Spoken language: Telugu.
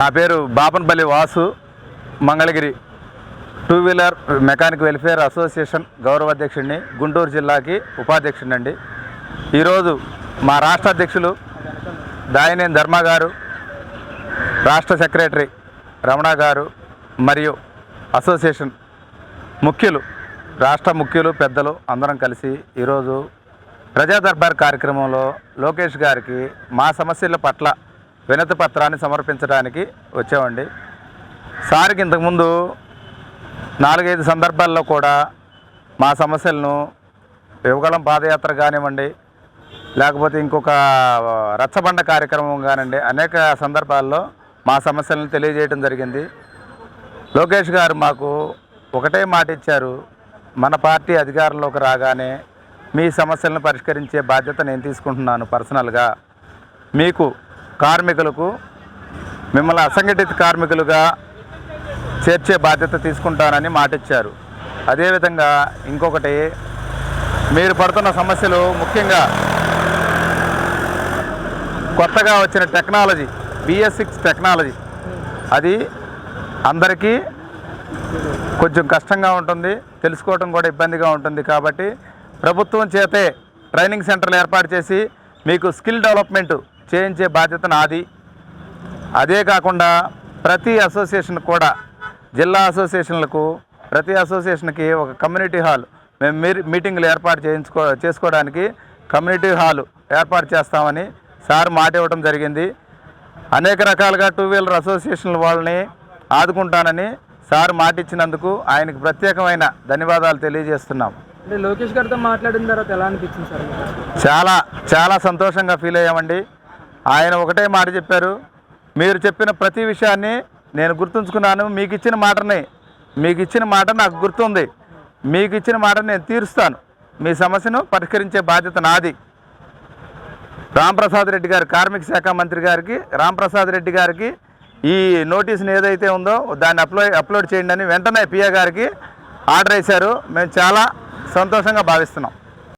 నా పేరు Bapanpalli Vasu Mangalagiri two wheeler mechanic welfare association గౌరవ అధ్యక్షుడిని గుంటూరు జిల్లాకి ఉపాధ్యక్షుడిని అండి ఈరోజు మా రాష్ట్ర అధ్యక్షులు దాయనేని ధర్మ గారు రాష్ట్ర సెక్రటరీ రమణ గారు మరియు అసోసియేషన్ ముఖ్యులు రాష్ట్ర ముఖ్యులు పెద్దలు అందరం కలిసి ఈరోజు ప్రజా దర్బార్ కార్యక్రమంలో లోకేష్ గారికి మా సమస్యల పట్ల వినతి పత్రాన్ని సమర్పించడానికి వచ్చామండి. సార్కి ఇంతకుముందు నాలుగైదు సందర్భాల్లో కూడా మా సమస్యలను యువగలం పాదయాత్ర కానివ్వండి లేకపోతే ఇంకొక రచ్చబండ కార్యక్రమం కానివ్వండి అనేక సందర్భాల్లో మా సమస్యలను తెలియజేయడం జరిగింది. లోకేష్ గారు మాకు ఒకటే మాట ఇచ్చారు మన పార్టీ అధికారంలోకి రాగానే మీ సమస్యలను పరిష్కరించే బాధ్యత నేను తీసుకుంటున్నాను పర్సనల్గా. మీకు కార్మికులకు మిమ్మల్ని అసంఘటిత కార్మికులుగా చేర్చే బాధ్యత తీసుకుంటానని మాటిచ్చారు. అదేవిధంగా ఇంకొకటి మీరు పడుతున్న సమస్యలు ముఖ్యంగా కొత్తగా వచ్చిన టెక్నాలజీ బిఎస్ సిక్స్ టెక్నాలజీ అది అందరికీ కొంచెం కష్టంగా ఉంటుంది తెలుసుకోవడం కూడా ఇబ్బందిగా ఉంటుంది కాబట్టి ప్రభుత్వం చేతే ట్రైనింగ్ సెంటర్లు ఏర్పాటు చేసి మీకు స్కిల్ డెవలప్మెంట్ చేయించే బాధ్యత నాది. అదే కాకుండా ప్రతి అసోసియేషన్ కూడా జిల్లా అసోసియేషన్లకు ప్రతి అసోసియేషన్కి ఒక కమ్యూనిటీ హాల్ మేము మీటింగ్లు ఏర్పాటు చేయించుకో చేసుకోవడానికి కమ్యూనిటీ హాల్ ఏర్పాటు చేస్తామని సార్ మాట ఇవ్వడం జరిగింది. అనేక రకాలుగా టూ వీలర్ అసోసియేషన్ల వాళ్ళని ఆదుకుంటానని సార్ మాట ఇచ్చినందుకు ఆయనకు ప్రత్యేకమైన ధన్యవాదాలు తెలియజేస్తున్నాం. అంటే లోకేష్ గారితో మాట్లాడిన తర్వాత ఎలా అనిపించింది సార్? చాలా చాలా సంతోషంగా ఫీల్ అయ్యామండి. ఆయన ఒకటే మాట చెప్పారు. మీరు చెప్పిన ప్రతి విషయాన్ని నేను గుర్తుంచుకున్నాను. మీకు ఇచ్చిన మాటని మీకు ఇచ్చిన మాట నాకు గుర్తుంది. మీకు ఇచ్చిన మాట నేను తీరుస్తాను. మీ సమస్యను పరిష్కరించే బాధ్యత నాది. రాంప్రసాద్ రెడ్డి గారు కార్మిక శాఖ మంత్రి గారికి రాంప్రసాద్ రెడ్డి గారికి ఈ నోటీస్ని ఏదైతే ఉందో దాన్ని అప్లో అప్లోడ్ చేయండి అని వెంటనే పిఏ గారికి ఆర్డర్ వేశారు. మేము చాలా సంతోషంగా భావిస్తున్నాం.